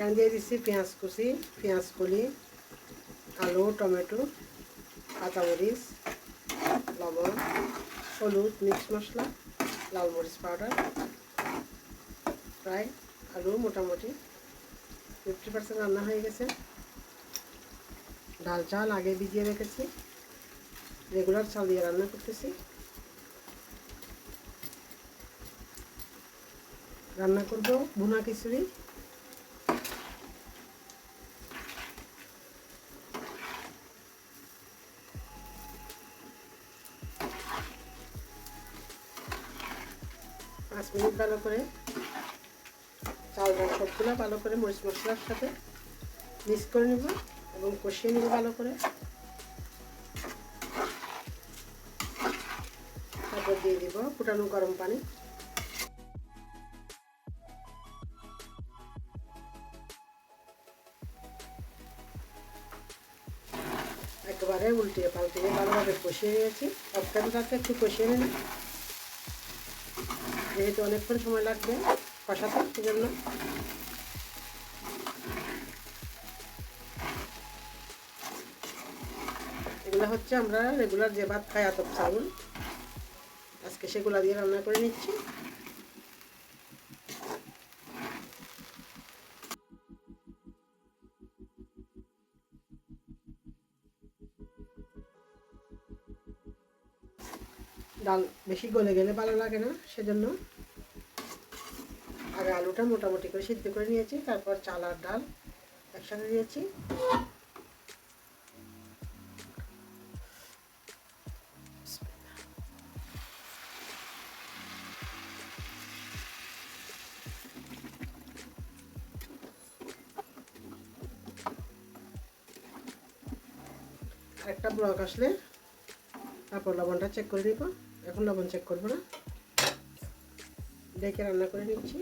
এখানে দিয়ে দিচ্ছি পেঁয়াজ কুচি, পেঁয়াজ কলি আলু, টমেটো কাঁচামরিচ লবণ, হলুদ, মিক্স মশলা, লাল মরিচ পাউডার প্রায় আলু মোটামুটি ফিফটি পার্সেন্ট রান্না হয়ে গেছে। ডাল চাল আগে ভিজিয়ে রেখেছি রেগুলার চাল দিয়ে রান্না করতেছি। রান্না করব ভুনা খিচুড়ি মিনিট ভালো করে চাল ডাল সবগুলো ভালো করে মরিচ মশলার সাথে মিক্স করে নেব এবং কষিয়ে নেব ভালো করে। তারপর দিয়ে দিব ফুটানো গরম পানি। একেবারে উল্টিয়ে পাল্টিয়ে ভালোভাবে কষিয়ে নিয়েছি। অফকানটাকে একটু কষিয়ে নিন যেহেতু অনেকক্ষণ সময় লাগবে কষাতে, সেজন্য। এগুলো হচ্ছে আমরা রেগুলার যে ভাত খাই এত চাউল। আজকে সেগুলা দিয়ে রান্না করে নিচ্ছি। ডাল বেশি গলে গেলে ভালো লাগে না, সেজন্য আগে আলুটা মোটামুটি করে সিদ্ধ করে নিয়েছি, তারপর চাল আর ডাল একসাথে দিয়েছি। একটা ব্লক আসলে, তারপর লবণটা চেক করে নিব এখন লবণ চেক করব না। ডেকে রান্না করে নিচ্ছি।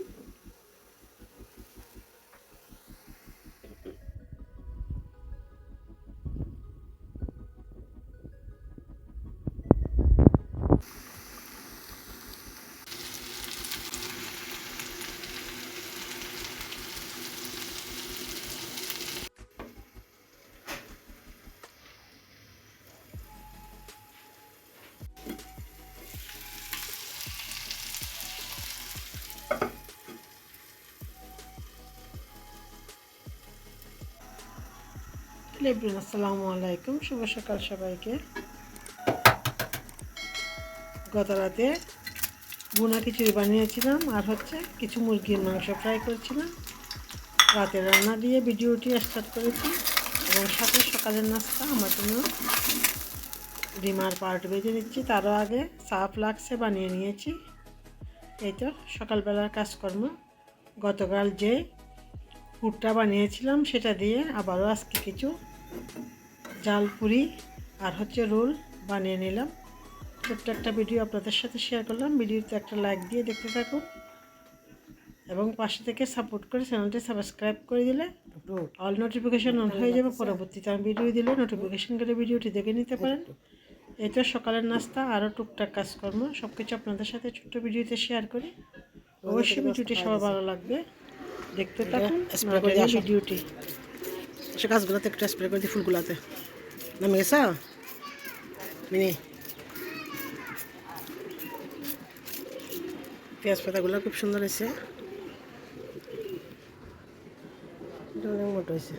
লেবরিন আসসালামু আলাইকুম। শুভ সকাল সবাইকে। গত রাতে বুনা খিচুড়ি বানিয়েছিলাম, আর হচ্ছে কিছু মুরগির মাংস ফ্রাই করেছিলাম। রাতে রান্না দিয়ে ভিডিওটি স্টার্ট করেছি, এবং সাথে সকালের নাস্তা আমার জন্য ডিমার পার্ট বেজে নিচ্ছি। তারও আগে চা ফ্লাক্সে বানিয়ে নিয়েছি। এই তো সকালবেলার কাজকর্ম। গতকাল যে পুরটা বানিয়েছিলাম, সেটা দিয়ে আবারও আজকে কিছু জাল পুরি আর হচ্ছে রোল বানিয়ে নিলাম। ছোট্ট একটা ভিডিও আপনাদের সাথে শেয়ার করলাম। ভিডিওতে একটা লাইক দিয়ে দেখতে থাকুন। এবং পাশে থেকে সাপোর্ট করে চ্যানেলটি সাবস্ক্রাইব করে দিলে অল নোটিফিকেশান অন হয়ে যাবে। পরবর্তীতে আমি ভিডিও দিলে নোটিফিকেশান করে ভিডিওটি দেখে নিতে পারেন। এই তো সকালের নাস্তা আরও টুকটাক কাজকর্ম সব কিছু আপনাদের সাথে ছোট্ট ভিডিওতে শেয়ার করি। অবশ্যই ভিডিওটি সবার ভালো লাগবে। দেখতে থাকুন। ভিডিওটি। সে গাছগুলোতে একটু স্প্রে করে দিই ফুলগুলোতে। নামে গেছ মিনি। পেঁয়াজ পাতাগুলো খুব সুন্দর হয়েছে। মোটো হয়েছে।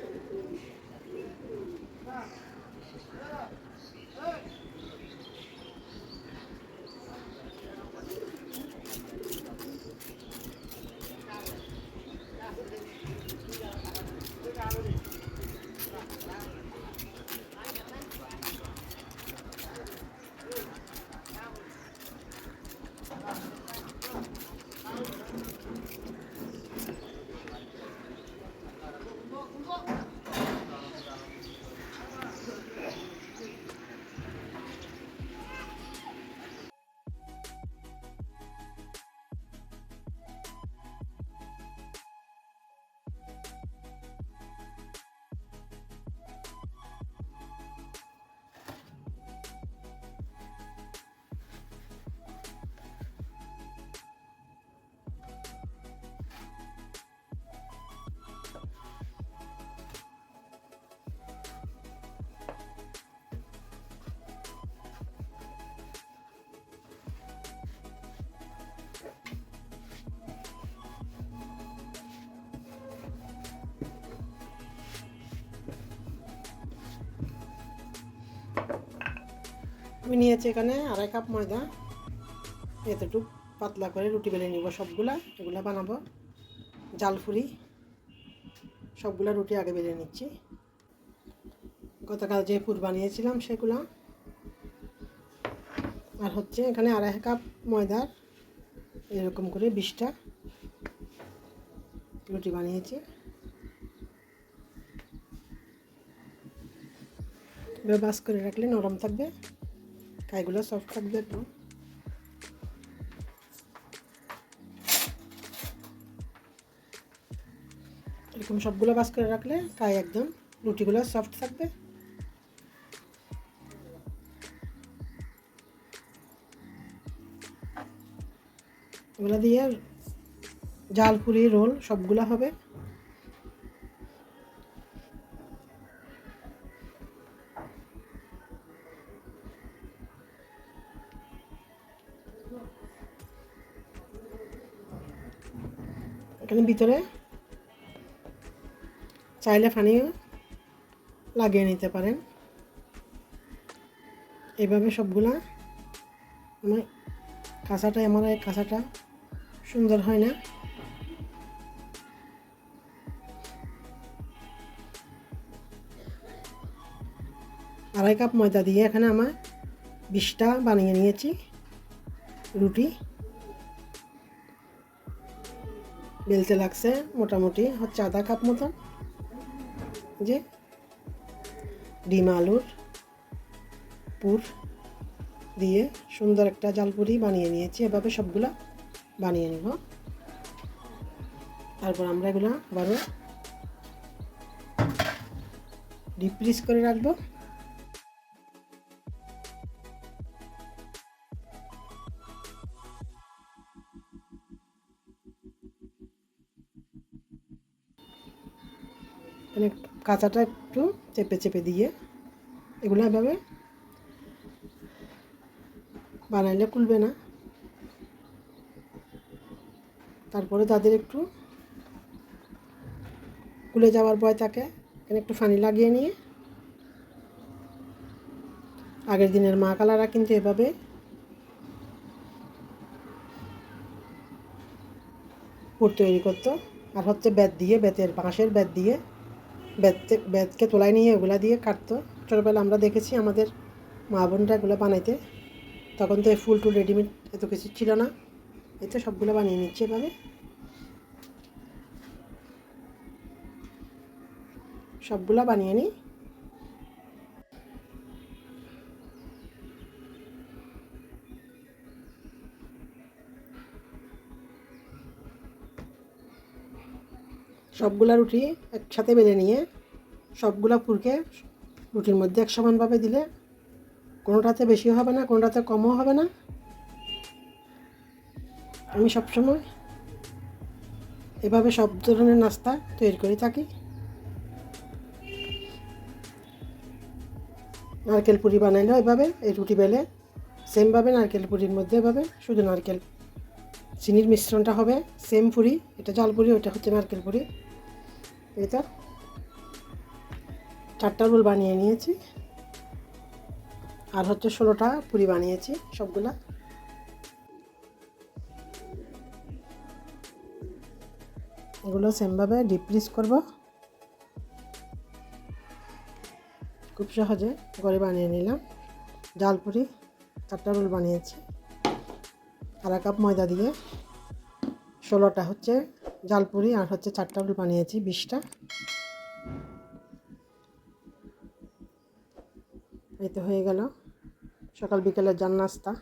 আমি নিয়েছি এখানে আড়াই কাপ ময়দা। এতটুক পাতলা করে রুটি বেলে নিব সবগুলা, এগুলা বানাবো। জালফুরি সবগুলা রুটি আগে বেলে নিচ্ছি। গতকাল যে পুর বানিয়েছিলাম সেগুলো। আর হচ্ছে এখানে আড়াই কাপ ময়দার এরকম করে বিশটা রুটি বানিয়েছি। বাস করে রাখলে নরম থাকবে। সফট থাকবে একটু এরকম সবগুলো বাস করে রাখলে কাই একদম রুটিগুলো সফট থাকবে। এগুলো দিয়ে জাল পুরি রোল সবগুলো হবে। এখানে ভিতরে চাইলে পানিও লাগিয়ে নিতে পারেন। এইভাবে সবগুলা আমার কাঁচাটা আমার এই কাঁচাটা সুন্দর হয় না। আড়াই কাপ ময়দা দিয়ে এখানে আমার বিশটা বানিয়ে নিয়েছি, রুটি। বেলতে লাগছে, মোটামুটি হচ্ছে আধা কাপ মতন। যে ডিম আলুর পুর দিয়ে সুন্দর একটা জালপুরি বানিয়ে নিয়েছি। এভাবে সবগুলা বানিয়ে নিব। তারপর আমরা এগুলো আবারও ডিপ ফ্রিজ করে রাখব। কাঁচাটা একটু চেপে চেপে দিয়ে এগুলো এভাবে বানাইলে খুলবে না। তারপরে তাদের একটু খুলে যাওয়ার ভয় থাকে। এখানে একটু ফানি লাগিয়ে নিয়ে আগের দিনের মা কালারা কিন্তু এভাবে পুর তৈরি করতো। আর হচ্ছে বেত দিয়ে, বেতের বাঁশের বেত দিয়ে বেত বেতকে তোলায় নিয়ে ওগুলো দিয়ে কাটতো। ছোটোবেলা আমরা দেখেছি আমাদের মা বোনরা এগুলো বানাইতে। তখন তো এই ফুল টুল রেডিমেড এত কিছু ছিল না। এতে সবগুলো বানিয়ে নিচ্ছে এভাবে। সবগুলো বানিয়ে নিই। সবগুলা রুটি একসাথে বেলে নিয়ে সবগুলা পুরকে রুটির মধ্যে এক সমানভাবে দিলে কোনোটাতে বেশি হবে না, কোনোটাতে কমও হবে না। আমি সবসময় এভাবে সব ধরনের নাস্তা তৈরি করে থাকি। নারকেল পুরি বানাইলেও এভাবে, এই রুটি বেলে সেমভাবে নারকেল পুরির মধ্যে এভাবে, শুধু নারকেল। চিনির মিশ্রণটা হবে সেম পুরি, এটা জল পুরি ওটা হচ্ছে নারকেল পুরি। এটা চারটা রোল বানিয়ে নিয়েছি। আর হচ্ছে ষোলোটা পুরি বানিয়েছি সবগুলা। এগুলো সেমভাবে ডিপ ফ্রিজ করব। খুব সহজে ঘরে বানিয়ে নিলাম। ডাল পুরি চারটা রোল বানিয়েছি। আর কাপ ময়দা দিয়ে। ষোলোটা হচ্ছে জালপুরি আর হচ্ছে চারটা রুল বানিয়েছি বিশটা। এই তো হয়ে গেল। সকাল বিকেলের যান নাস্তা।